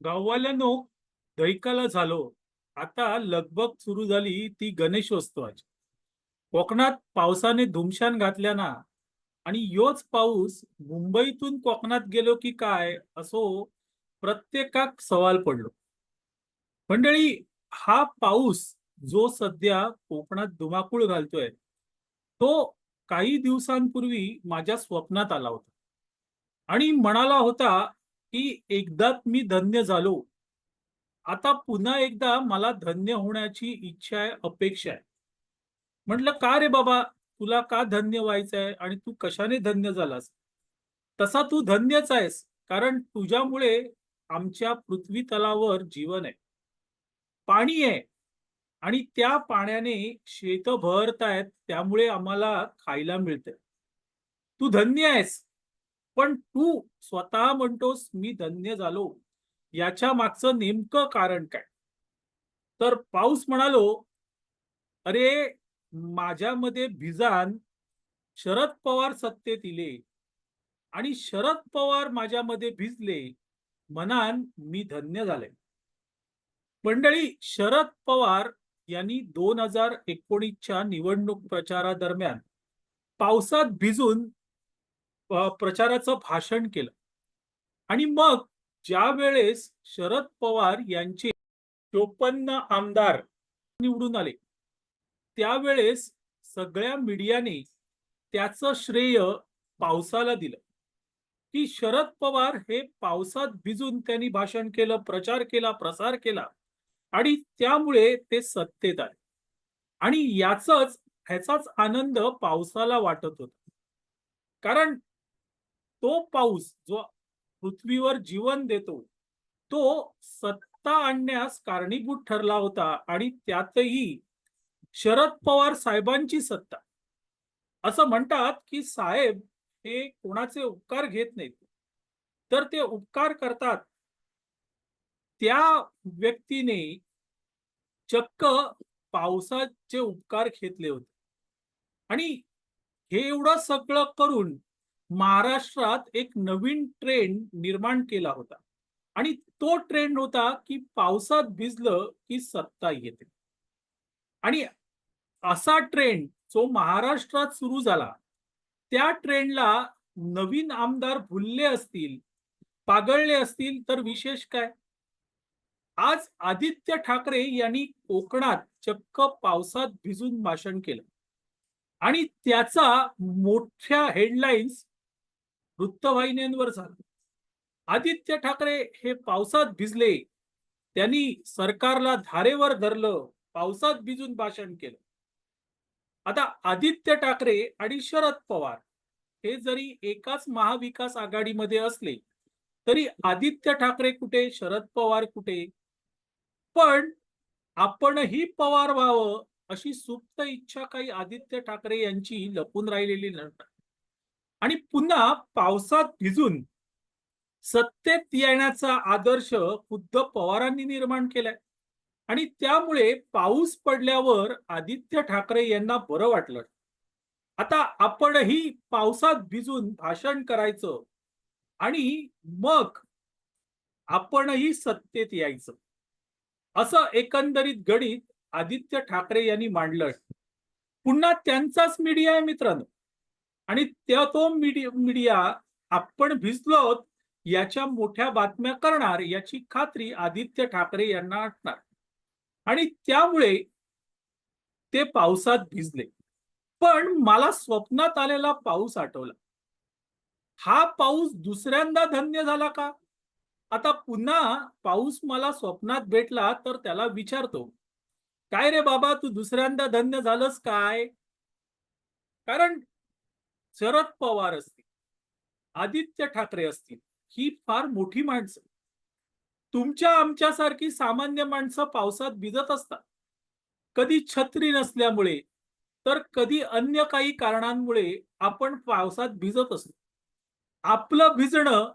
गाववाल्यानो दैकाला झालो. आता लगबग सुरू झाली ती गणेशोत्सवाची. कोकणात पावसाने धुमशान घातल्या ना? आणि योच पाऊस मुंबईतून कोकणात गेलो की काय? असो प्रत्येकाक सवाल पडलो. मंडळी हा पाऊस जो सध्या कोकणात धुमाकूळ घालतोय तो काही दिवसांपूर्वी माझ्या स्वप्नात आला होता. आणि म्हणाला होता की एकदा मी धन्य झालो. आता पुन्हा एकदा मला धन्य होण्याची इच्छा आहे अपेक्षा आहे. म्हटलं का रे बाबा? तुला का धन्य व्हायचं आहे आणि तू कशाने धन्य झालास? तसा तू धन्यच आहेस कारण तुझ्यामुळे आमच्या पृथ्वी तलावर जीवन आहे. पाणी आहे आणि त्या पाण्याने शेत भरतायत त्यामुळे आम्हाला खायला मिळतंय. तू धन्य आहेस पण तू स्वतः म्हणतोस मी धन्य झालो. याच्या मागचं नेमकं कारण काय? तर पाऊस म्हणालो अरे माझ्यामध्ये भिजान शरद पवार सत्तेत इले आणि शरद पवार माझ्यामध्ये भिजले मनान मी धन्य झाले. मंडळी शरद पवार यांनी दोन हजार एकोणीसच्या निवडणूक प्रचारादरम्यान पावसात भिजून प्रचाराचं भाषण केलं. आणि मग ज्या वेळेस शरद पवार यांचे चोपन्न आमदार निवडून आले त्यावेळेस सगळ्या मीडियाने त्याचं श्रेय पावसाला दिलं. की शरद पवार हे पावसात भिजून त्यांनी भाषण केलं प्रचार केला प्रसार केला आणि त्यामुळे ते सत्तेत आले. आणि याच ह्याचाच आनंद पावसाला वाटत होता. कारण तो पाऊस जो पृथ्वीवर जीवन देतो तो सत्ता आणण्यास कारणीभूत ठरला होता आणि त्यातही शरद पवार साहेबांची सत्ता. असं म्हणतात की साहेब हे कोणाचे उपकार घेत नाहीत. तर ते उपकार करतात. त्या व्यक्तीने चक्क पावसाचे उपकार घेतले होते. आणि हे एवढं सगळं करून महाराष्ट्रात एक नवीन ट्रेंड निर्माण केला होता. आणि तो ट्रेंड होता की पावसात भिजलं की सत्ता येते. आणि असा ट्रेंड जो महाराष्ट्रात सुरू झाला त्या ट्रेंडला नवीन आमदार भुलले असतील पागळले असतील तर विशेष काय? आज आदित्य ठाकरे यांनी कोकणात चक्क पावसात भिजून भाषण केलं. आणि त्याचा मोठ्या हेडलाईन्स वृत्तवाहिन्यांवर झाला. आदित्य ठाकरे हे पावसात भिजले. त्यांनी सरकारला धारेवर धरलं. पावसात भिजून भाषण केलं. आता आदित्य ठाकरे आणि शरद पवार हे जरी एकाच महाविकास आघाडीमध्ये असले तरी आदित्य ठाकरे कुठे शरद पवार कुठे? पण आपणही पवार व्हावं अशी सुप्त इच्छा काही आदित्य ठाकरे यांची लपून राहिलेली नव्हती. आणि पुन्हा पावसात भिजून सत्तेत येण्याचा आदर्श खुद्द पवारांनी निर्माण केलाय. आणि त्यामुळे पाऊस पडल्यावर आदित्य ठाकरे यांना बरं वाटलं. आता आपणही पावसात भिजून भाषण करायचं आणि मग आपणही सत्तेत यायचं. असं एकंदरीत गणित आदित्य ठाकरे यांनी मांडलं पुन्हा त्यांचाच मीडिया आहे मित्रांनो. आणि त्या तो मीडिया मीडिया आपण भिजलो याच्या मोठ्या बातम्या करणार याची खात्री आदित्य ठाकरे यांना असणार. आणि त्यामुळे ते पावसात भिजले. पण मला स्वप्नात आलेला पाऊस आठवला. हा पाऊस दुसऱ्यांदा धन्य झाला का? आता पुन्हा पाऊस मला स्वप्नात भेटला तर त्याला विचारतो. काय रे बाबा तू दुसऱ्यांदा धन्य झालंस काय? कारण शरद पवार असतील आदित्य ठाकरे असतील ही फार मोठी माणसं. तुमच्या आमच्यासारखी सामान्य माणसं पावसात भिजत असतात. कधी छत्री नसल्यामुळे तर कधी अन्य काही कारणांमुळे आपण पावसात भिजत असतो. आपलं भिजणं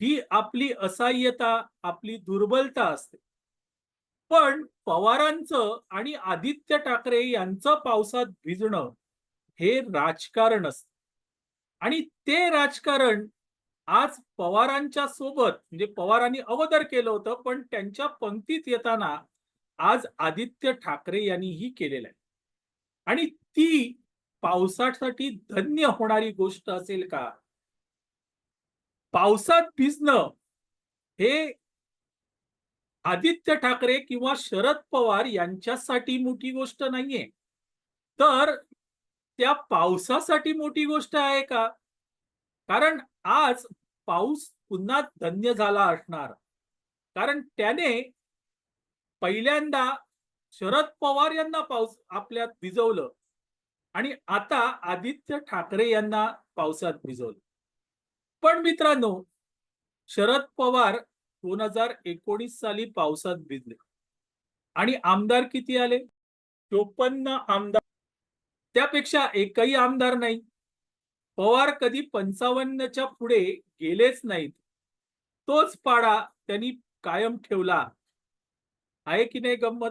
ही आपली असहाय्यता आपली दुर्बलता असते. पण पवारांचं आणि आदित्य ठाकरे यांचं पावसात भिजणं हे राजकारण असतं. आणि ते राजकारण आज पवारांच्या सोबत म्हणजे पवारांनी अगोदर केलं होतं पण त्यांच्या पंक्तीत येताना आज आदित्य ठाकरे यांनीही केलेलं आहे. आणि ती पावसासाठी धन्य होणारी गोष्ट असेल का? पावसात भिजणं हे आदित्य ठाकरे किंवा शरद पवार यांच्यासाठी मोठी गोष्ट नाहीये. तर त्या पावसासाठी मोठी गोष्ट आहे का? कारण आज पाऊस पुन्हा धन्य झाला असणार. कारण त्याने पहिल्यांदा शरद पवार यांना पाऊस आपल्यात भिजवलं आणि आता आदित्य ठाकरे यांना पावसात भिजवलं. पण मित्रांनो शरद पवार दोन हजार एकोणीस साली पावसात भिजले. आणि आमदार किती आले? चोपन्न आमदार त्यापेक्षा एकही आमदार नाही. पवार कधी पंचावन्नच्या पुढे गेलेच नाहीत. तोच पाडा त्यांनी कायम ठेवला. आहे की नाही गंमत?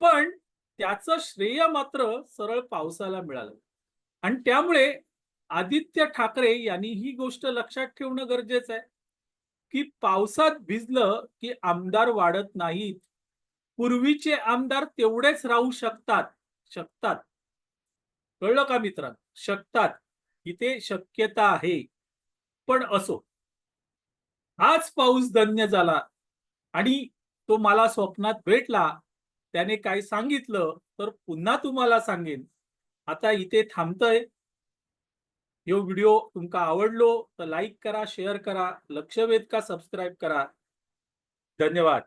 पण त्याचं श्रेय मात्र सरळ पावसाला मिळालं. आणि त्यामुळे आदित्य ठाकरे यांनी ही गोष्ट लक्षात ठेवणं गरजेचं आहे. की पावसात भिजलं की आमदार वाढत नाहीत. पूर्वीचे आमदार तेवढेच राहू शकतात शकतात. कळलं का मित्रांनो? शकतात. इथे शक्यता आहे. पण असो. हाच पाऊस धन्य झाला आणि तो मला स्वप्नात भेटला त्याने काय सांगितलं तर पुन्हा तुम्हाला सांगेन. आता इथे थांबतय. हे व्हिडिओ तुमका आवडलो तर लाईक करा शेअर करा लक्ष वेध का सबस्क्राईब करा. धन्यवाद.